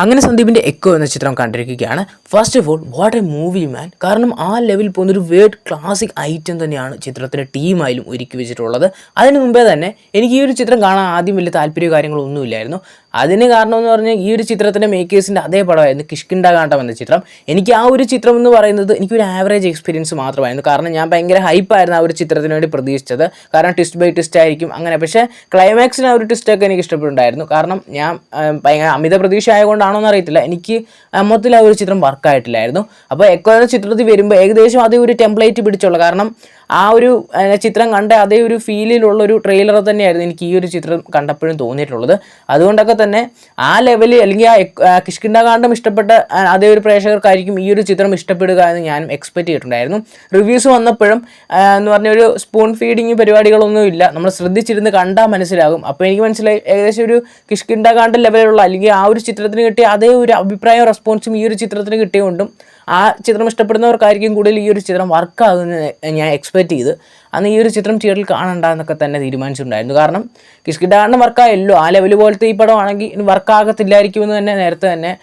അങ്ങനെ സന്ദീപിന്റെ എക്കോ എന്ന ചിത്രം കണ്ടിരിക്കുകയാണ്. First of all what a movie man കാരണം ആ ലെവലിൽ പോകുന്ന ഒരു വേർഡ് ക്ലാസിക് ഐറ്റം തന്നെയാണ് ചിത്രത്തിന്റെ ടീമായാലും ഒരുക്കി വെച്ചിട്ടുള്ളത്. അതിന് മുമ്പേ തന്നെ എനിക്ക് ഈ ഒരു ചിത്രം കാണാൻ ആദ്യം വലിയ താല്പര്യ കാര്യങ്ങളൊന്നുമില്ലായിരുന്നു അതിന് കാരണം എന്ന് പറഞ്ഞാൽ ഈ ഒരു ചിത്രത്തിന്റെ മേക്കേഴ്സിന്റെ അതേ പടമായിരുന്നു കിഷ്കിണ്ട കാണ്ടം എന്ന ചിത്രം. എനിക്ക് ആ ഒരു ചിത്രം എന്ന് പറയുന്നത് എനിക്കൊരു ആവറേജ് എക്സ്പീരിയൻസ് മാത്രമായിരുന്നു. കാരണം ഞാൻ ഭയങ്കര ഹൈപ്പായിരുന്നു ആ ഒരു ചിത്രത്തിന് വേണ്ടി പ്രതീക്ഷിച്ചത്. കാരണം ട്വിസ്റ്റ് ബൈ ട്വിസ്റ്റ് ആയിരിക്കും അങ്ങനെ. പക്ഷേ ക്ലൈമാക്സിന് ആ ഒരു ട്വിസ്റ്റൊക്കെ എനിക്ക് ഇഷ്ടപ്പെട്ടുണ്ടായിരുന്നു കാരണം ഞാൻ ഭയങ്കര അമിത പ്രതീക്ഷ ആയതുകൊണ്ടാണോ എന്ന് അറിയത്തില്ല. എനിക്ക് മൊത്തത്തിൽ ആ ഒരു ചിത്രം വർക്കായിട്ടില്ലായിരുന്നു അപ്പോൾ എക്കോ എന്ന ചിത്രത്തിൽ വരുമ്പോൾ ഏകദേശം അതേ ഒരു ടെംപ്ലേറ്റ് പിടിച്ചുള്ളൂ. കാരണം ആ ഒരു ചിത്രം കണ്ട അതേ ഒരു ഫീലിലുള്ള ഒരു ട്രെയിലർ തന്നെയായിരുന്നു എനിക്ക് ഈ ഒരു ചിത്രം കണ്ടപ്പോഴും തോന്നിയിട്ടുള്ളത്. അതുകൊണ്ടൊക്കെ തന്നെ ആ ലെവലിൽ അല്ലെങ്കിൽ ആ കിഷ്കിണ്ടാകാന്ഡം ഇഷ്ടപ്പെട്ട അതേ ഒരു പ്രേക്ഷകർക്കായിരിക്കും ഈ ഒരു ചിത്രം ഇഷ്ടപ്പെടുക എന്ന് ഞാനും എക്സ്പെക്ട് ചെയ്തിട്ടുണ്ടായിരുന്നു. റിവ്യൂസ് വന്നപ്പോഴും എന്ന് പറഞ്ഞ ഒരു സ്പൂൺ ഫീഡിങ് പരിപാടികളൊന്നും ഇല്ല. നമ്മൾ ശ്രദ്ധിച്ചിരുന്ന് കണ്ടാൽ മനസ്സിലാകും. അപ്പോൾ എനിക്ക് മനസ്സിലായി ഏകദേശം ഒരു കിഷ്കിണ്ടാകാന്ഡം ലെവലിലുള്ള അല്ലെങ്കിൽ ആ ഒരു ചിത്രത്തിന് കിട്ടിയ അതേ ഒരു അഭിപ്രായം റെസ്പോൺസും ഈ ഒരു ചിത്രത്തിന് കിട്ടിയതുകൊണ്ടും ആ ചിത്രം ഇഷ്ടപ്പെടുന്നവർക്കായിരിക്കും കൂടുതൽ ഈ ഒരു ചിത്രം വർക്കാകുന്നത് ഞാൻ എക്സ്പെക്ട് ചെയ്ത്. അന്ന് ഈ ഒരു ചിത്രം തിയേറ്ററിൽ കാണണ്ട എന്നൊക്കെ തന്നെ തീരുമാനിച്ചിട്ടുണ്ടായിരുന്നു. കാരണം കിഷ്കിഡാറിന്റെ വർക്കായല്ലോ ആ ലെവൽ പോലത്തെ ഈ പടമാണെങ്കിൽ വർക്കാകത്തില്ലായിരിക്കുമെന്ന് തന്നെ നേരത്തെ തന്നെ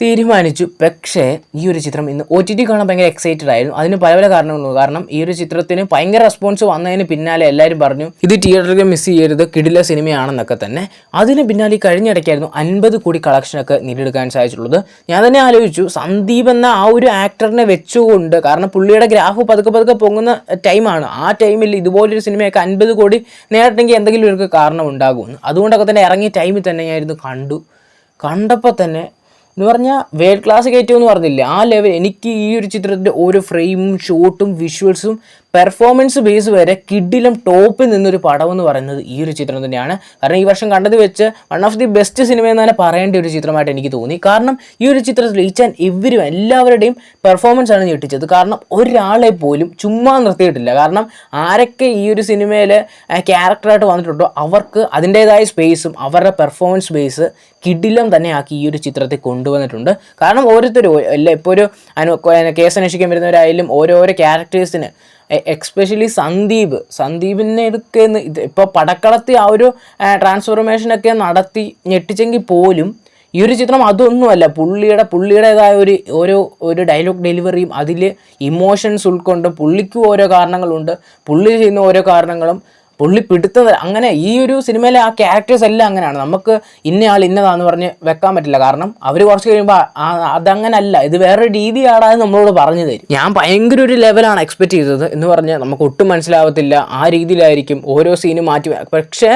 തീരുമാനിച്ചു. പക്ഷേ ഈ ഒരു ചിത്രം ഇന്ന് ഒ ടി ടി കാണാൻ ഭയങ്കര എക്സൈറ്റഡ് ആയിരുന്നു. അതിന് പല പല കാരണങ്ങളുണ്ട്. കാരണം ഈ ഒരു ചിത്രത്തിന് ഭയങ്കര റെസ്പോൺസ് വന്നതിന് പിന്നാലെ എല്ലാവരും പറഞ്ഞു ഇത് തിയേറ്ററിൽ മിസ് ചെയ്യരുത്. കിടില സിനിമയാണെന്നൊക്കെ തന്നെ. അതിന് പിന്നാലെ ഈ കഴിഞ്ഞിടയ്ക്കായിരുന്നു അൻപത് കോടി കളക്ഷനൊക്കെ നേടിയെടുക്കാൻ സാധിച്ചിട്ടുള്ളത്. ഞാൻ തന്നെ ആലോചിച്ചു സന്ദീപ് എന്ന ആ ഒരു ആക്ടറിനെ വെച്ചുകൊണ്ട് കാരണം പുള്ളിയുടെ ഗ്രാഫ് പതുക്കെ പതുക്കെ പൊങ്ങുന്ന ടൈമാണ് ആ ടൈമിൽ ഇതുപോലൊരു സിനിമയൊക്കെ അൻപത് കോടി നേടണമെങ്കിൽ എന്തെങ്കിലും ഒരു കാരണം ഉണ്ടാകുമെന്ന് അതുകൊണ്ടൊക്കെ തന്നെ ഇറങ്ങിയ ടൈമിൽ തന്നെ ഞാനിരുന്ന് കണ്ടു. കണ്ടപ്പോൾ തന്നെ എന്ന് പറഞ്ഞാൽ വേൾഡ് ക്ലാസ് കയറ്റുമെന്ന് പറഞ്ഞില്ല? ആ ലെവൽ എനിക്ക് ഈ ഒരു ചിത്രത്തിന്റെ ഓരോ ഫ്രെയിമും ഷോട്ടും വിഷ്വൽസും പെർഫോമൻസ് ബേസ് വരെ കിഡിലും ടോപ്പിൽ നിന്നൊരു പടം എന്ന് പറയുന്നത് ഈ ഒരു ചിത്രം തന്നെയാണ്. കാരണം ഈ വർഷം കണ്ടത് വെച്ച് one of the best cinema എന്ന് തന്നെ പറയേണ്ട ഒരു ചിത്രമായിട്ട് എനിക്ക് തോന്നി. കാരണം ഈ ഒരു ചിത്രത്തിൽ ഈച്ച് ആൻഡ് എവരും എല്ലാവരുടെയും പെർഫോമൻസ് ആണ് ഞെട്ടിച്ചത്. കാരണം ഒരാളെ പോലും ചുമ്മാ നിർത്തിയിട്ടില്ല. കാരണം ആരൊക്കെ ഈ ഒരു സിനിമയിൽ ക്യാരക്ടറായിട്ട് വന്നിട്ടുണ്ടോ അവർക്ക് അതിന്റേതായ സ്പേസും അവരുടെ പെർഫോമൻസ് ബേസ് കിഡിലും തന്നെ ആക്കി ഈ ഒരു ചിത്രത്തെ കൊണ്ടുവന്നിട്ടുണ്ട്. കാരണം ഓരോരുത്തരും അല്ല ഇപ്പോൾ ഒരു അനു കേസ് അന്വേഷിക്കാൻ വരുന്നവരായാലും ഓരോരോ ക്യാരക്ടേഴ്സിന് എക്സ്പെഷ്യലി സന്ദീപ്. സന്ദീപിനെ എടുക്കുക ഇത് ഇപ്പോൾ പടക്കളത്തി ആ ഒരു ട്രാൻസ്ഫോർമേഷനൊക്കെ നടത്തി ഞെട്ടിച്ചെങ്കിൽ പോലും ഈ ഒരു ചിത്രം അതൊന്നുമല്ല. പുള്ളിയുടെ പുള്ളിയുടേതായ ഒരു ഓരോ ഒരു ഡയലോഗ് ഡെലിവറിയും അതിൽ ഇമോഷൻസ് ഉൾക്കൊണ്ട് പുള്ളിക്കും ഓരോ കാരണങ്ങളുണ്ട്. പുള്ളി ചെയ്യുന്ന ഓരോ കാരണങ്ങളും പുള്ളി പിടുത്തം അങ്ങനെ ഈ ഒരു സിനിമയിലെ ആ ക്യാരക്ടേഴ്സ് എല്ലാം അങ്ങനെയാണ്. നമുക്ക് ഇന്നയാൾ ഇന്നതാന്ന് പറഞ്ഞ് വെക്കാൻ പറ്റില്ല. കാരണം അവർ കുറച്ച് കഴിയുമ്പോൾ അതങ്ങനല്ല. ഇത് വേറൊരു രീതിയാണ് അത് നമ്മളോട് പറഞ്ഞു തരും. ഞാൻ ഭയങ്കര ഒരു ലെവലാണ് എക്സ്പെക്ട് ചെയ്തത് എന്ന് പറഞ്ഞാൽ നമുക്ക് ഒട്ടും മനസ്സിലാവത്തില്ല. ആ രീതിയിലായിരിക്കും ഓരോ സീനും മാറ്റി പക്ഷേ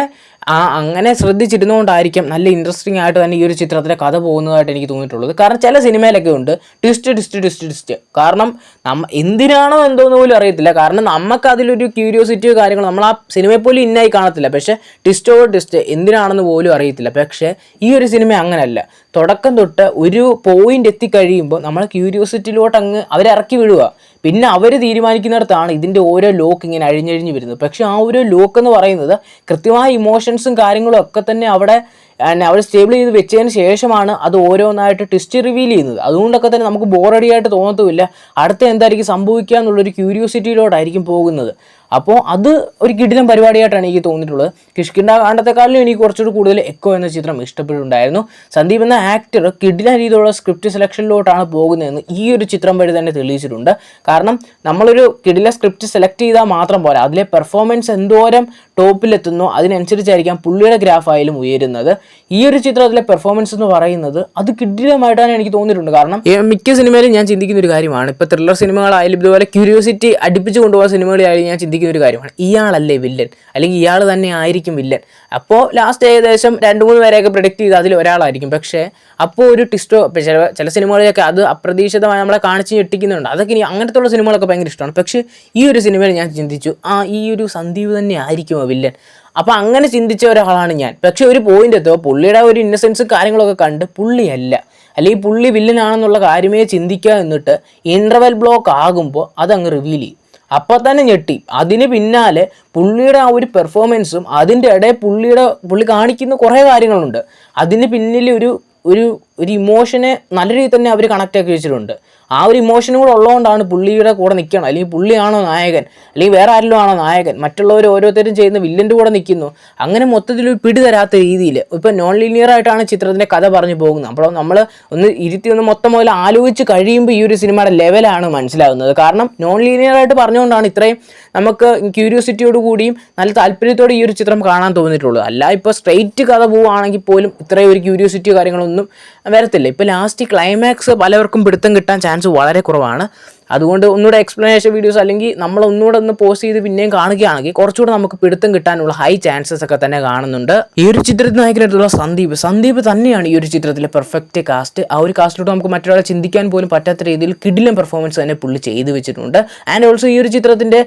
ആ അങ്ങനെ ശ്രദ്ധിച്ചിരുന്നുകൊണ്ടായിരിക്കും നല്ല ഇൻട്രസ്റ്റിംഗ് ആയിട്ട് തന്നെ ഈ ഒരു ചിത്രത്തിലെ കഥ പോകുന്നതായിട്ട് എനിക്ക് തോന്നിയിട്ടുള്ളത്. കാരണം ചില സിനിമയിലൊക്കെ ഉണ്ട് ട്വിസ്റ്റ് ട്വിസ്റ്റ് ട്വിസ്റ്റ് ട്വിസ്റ്റ് കാരണം നമ്മ എന്തിനാണോ എന്തോന്ന് പോലും അറിയത്തില്ല. കാരണം നമുക്ക് അതിലൊരു ക്യൂരിയോസിറ്റിയോ കാര്യങ്ങളോ നമ്മൾ ആ സിനിമയെ പോലും ഇന്നായി കാണത്തില്ല. പക്ഷേ ട്വിസ്റ്റോ ട്വിസ്റ്റ് എന്തിനാണെന്ന് പോലും അറിയത്തില്ല. പക്ഷേ ഈ ഒരു സിനിമ അങ്ങനെയല്ല തുടക്കം തൊട്ട് ഒരു പോയിന്റ് എത്തിക്കഴിയുമ്പോൾ നമ്മൾ ക്യൂരിയോസിറ്റിയിലോട്ട് അങ്ങ് അവരിറക്കി വിടുക പിന്നെ അവർ തീരുമാനിക്കുന്നിടത്താണ് ഇതിന്റെ ഓരോ ലോക്ക് ഇങ്ങനെ അഴിഞ്ഞഴിഞ്ഞ് വരുന്നത്. പക്ഷേ ആ ഒരു ലോക്ക് എന്ന് പറയുന്നത് കൃത്യമായ ഇമോഷൻസും കാര്യങ്ങളും ഒക്കെ തന്നെ അവിടെ അവർ സ്റ്റേബിൾ ചെയ്ത് വെച്ചതിന് ശേഷമാണ് അത് ഓരോന്നായിട്ട് ട്വിസ്റ്റ് റിവീൽ ചെയ്യുന്നത്. അതുകൊണ്ടൊക്കെ തന്നെ നമുക്ക് ബോറടിയായിട്ട് തോന്നത്തുമില്ല. അടുത്ത എന്തായിരിക്കും സംഭവിക്കുക എന്നുള്ളൊരു ക്യൂരിയോസിറ്റിയിലോട്ടായിരിക്കും പോകുന്നത്. അപ്പോൾ അത് ഒരു കിടിലം പരിപാടിയായിട്ടാണ് എനിക്ക് തോന്നിയിട്ടുള്ളത്. കിഷ്കിണ്ട കാണ്ടത്തെക്കാളിലും എനിക്ക് കുറച്ചുകൂടി കൂടുതൽ എക്കോ എന്ന ചിത്രം ഇഷ്ടപ്പെട്ടിട്ടുണ്ടായിരുന്നു. സന്ദീപ് എന്ന ആക്ടർ കിടില രീതിയിലുള്ള സ്ക്രിപ്റ്റ് സെലക്ഷനിലോട്ടാണ് പോകുന്നതെന്ന് ഈ ഒരു ചിത്രം വഴി തന്നെ തെളിയിച്ചിട്ടുണ്ട്. കാരണം നമ്മളൊരു കിടില സ്ക്രിപ്റ്റ് സെലക്ട് ചെയ്താൽ മാത്രം പോരാ. അതിലെ പെർഫോമൻസ് എന്തോരം ടോപ്പിലെത്തുന്നോ. അതിനനുസരിച്ചായിരിക്കാം പുള്ളിയുടെ ഗ്രാഫ് ആയാലും ഉയരുന്നത്. ഈ ഒരു ചിത്രത്തിലെ പെർഫോമൻസ് എന്ന് പറയുന്നത് അത് കിടിലമായിട്ടാണ് എനിക്ക് തോന്നിയിട്ടുണ്ട്. കാരണം മിക്ക സിനിമയിലും ഞാൻ ചിന്തിക്കുന്ന ഒരു കാര്യമാണ്. ഇപ്പോൾ ത്രില്ലർ സിനിമകളായാലും ഇതുപോലെ ക്യൂരിയോസിറ്റി അടുപ്പിച്ച് കൊണ്ടുപോകുന്ന സിനിമകളായാലും ഞാൻ ചിന്തിക്കുന്ന ഒരു കാര്യമാണ്. ഇയാളല്ലേ വില്ലൻ അല്ലെങ്കിൽ ഇയാൾ തന്നെ ആയിരിക്കും വില്ലൻ അപ്പോൾ ലാസ്റ്റ് ഏകദേശം രണ്ട് മൂന്ന് പേരെയൊക്കെ പ്രൊഡിക്റ്റ് ചെയ്ത് അതിൽ ഒരാളായിരിക്കും. പക്ഷേ അപ്പോൾ ഒരു ടിസ്റ്റോ ചില ചില സിനിമകളിലൊക്കെ അത് അപ്രതീക്ഷിതമായി നമ്മളെ കാണിച്ച് ഞെട്ടിക്കുന്നുണ്ട്. അതൊക്കെ ഇനി അങ്ങനത്തെ സിനിമകളൊക്കെ ഭയങ്കര ഇഷ്ടമാണ്. പക്ഷേ ഈ ഒരു സിനിമയിൽ ഞാൻ ചിന്തിച്ചു ആ ഈ ഒരു സന്ദീപ് തന്നെ വില്ലൻ അപ്പോൾ അങ്ങനെ ചിന്തിച്ച ഒരാളാണ് ഞാൻ. പക്ഷേ ഒരു പോയിന്റ് എത്തുക പുള്ളിയുടെ ഒരു ഇന്നസെൻസ് കാര്യങ്ങളൊക്കെ കണ്ട് പുള്ളിയല്ല. അല്ലെങ്കിൽ പുള്ളി വില്ലനാണെന്നുള്ള കാര്യമേ ചിന്തിക്കുക എന്നിട്ട് ഇന്റർവെൽ ബ്ലോക്ക് ആകുമ്പോൾ അതങ്ങ് റിവീൽ ചെയ്യും. അപ്പോൾ തന്നെ ഞെട്ടി. അതിന് പിന്നാലെ പുള്ളിയുടെ ആ ഒരു പെർഫോമൻസും അതിന്റെ ഇടയിൽ പുള്ളിയുടെ പുള്ളി കാണിക്കുന്ന കുറേ കാര്യങ്ങളുണ്ട്. അതിന് പിന്നിൽ ഒരു ഒരു ഒരു ഇമോഷനെ നല്ല രീതിയിൽ തന്നെ അവർ കണക്ട് ആക്കി വെച്ചിട്ടുണ്ട്. ആ ഒരു ഇമോഷനും കൂടെ ഉള്ളതുകൊണ്ടാണ് പുള്ളിയുടെ കൂടെ നിൽക്കണം അല്ലെങ്കിൽ പുള്ളിയാണോ നായകൻ? അല്ലെങ്കിൽ വേറെ ആരിലും ആണോ നായകൻ? മറ്റുള്ളവർ ഓരോരുത്തരും ചെയ്യുന്ന വില്ലന്റെ കൂടെ നിൽക്കുന്നു അങ്ങനെ മൊത്തത്തിൽ ഒരു പിടി തരാത്ത രീതിയിൽ ഇപ്പോൾ നോൺ ലീനിയർ ആയിട്ടാണ് ചിത്രത്തിന്റെ കഥ പറഞ്ഞു പോകുന്നത്. അപ്പോൾ നമ്മൾ ഒന്ന് ഇരുത്തി ഒന്ന് മൊത്തം മുതൽ ആലോചിച്ച് കഴിയുമ്പോൾ ഈ ഒരു സിനിമയുടെ ലെവലാണ് മനസ്സിലാകുന്നത് കാരണം നോൺ ലീനിയർ ആയിട്ട് പറഞ്ഞുകൊണ്ടാണ് ഇത്രയും നമുക്ക് ക്യൂരിയോസിറ്റിയോട് കൂടിയും നല്ല താല്പര്യത്തോടെ ഈ ഒരു ചിത്രം കാണാൻ തോന്നിയിട്ടുള്ളൂ അല്ല ഇപ്പോൾ സ്ട്രെയിറ്റ് കഥ പോവുകയാണെങ്കിൽ പോലും ഇത്രയും ഒരു ക്യൂരിയോസിറ്റിയോ കാര്യങ്ങളൊന്നും വരത്തില്ല. ഇപ്പോൾ ലാസ്റ്റ് ക്ലൈമാക്സ് പലവർക്കും പിടുത്തം കിട്ടാൻ ചാൻസ് വളരെ കുറവാണ്. അതുകൊണ്ട് ഒന്നുകൂടെ എക്സ്പ്ലനേഷൻ വീഡിയോസ് അല്ലെങ്കിൽ നമ്മൾ ഒന്നുകൂടെ ഒന്ന് പോസ്റ്റ് ചെയ്ത് പിന്നെയും കാണുകയാണെങ്കിൽ കുറച്ചുകൂടെ നമുക്ക് പിടുത്തം കിട്ടാനുള്ള ഹൈ ചാൻസസ് ഒക്കെ തന്നെ കാണുന്നുണ്ട്. ഈ ഒരു ചിത്രത്തിൽ നായകനായിട്ടുള്ള സന്ദീപ്. സന്ദീപ് തന്നെയാണ് ഈ ഒരു ചിത്രത്തിലെ പെർഫെക്റ്റ് കാസ്റ്റ് ആ ഒരു കാസ്റ്റിലോട്ട് നമുക്ക് മറ്റൊരാളെ ചിന്തിക്കാൻ പോലും പറ്റാത്ത രീതിയിൽ കിഡിലും പെർഫോമൻസ് തന്നെ പുള്ളി ചെയ്തു വെച്ചിട്ടുണ്ട്. ആൻഡ് ഓൾസോ ഈ ഒരു ചിത്രത്തിന്റെ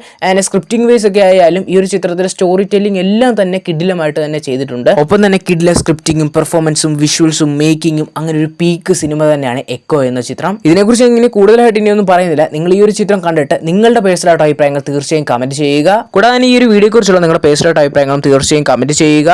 സ്ക്രിപ്റ്റിംഗ് വേസ് ഒക്കെ ആയാലും ഈ ഒരു ചിത്രത്തിലെ സ്റ്റോറി ടെല്ലിംഗ് എല്ലാം തന്നെ കിഡിലമായിട്ട് തന്നെ ചെയ്തിട്ടുണ്ട്. ഒപ്പം തന്നെ കിഡിലെ സ്ക്രിപ്റ്റിംഗും പെർഫോമൻസും വിഷ്വൽസും മേക്കിങ്ങും അങ്ങനെ ഒരു പീക്ക് സിനിമ തന്നെയാണ് എക്കോ എന്ന ചിത്രം. ഇതിനെക്കുറിച്ച് ഇങ്ങനെ കൂടുതലായിട്ട് ഇനിയൊന്നും പറയുന്നില്ല. നിങ്ങൾ ഈ ഒരു ചിത്രം കണ്ടിട്ട് നിങ്ങളുടെ പേഴ്സണലായിട്ട് അഭിപ്രായങ്ങൾ തീർച്ചയായും കമന്റ് ചെയ്യുക. കൂടാതെ ഈ ഒരു വീഡിയോയെക്കുറിച്ചുള്ള നിങ്ങളുടെ പേഴ്സണലായിട്ട് അഭിപ്രായങ്ങളും തീർച്ചയായും കമന്റ് ചെയ്യുക.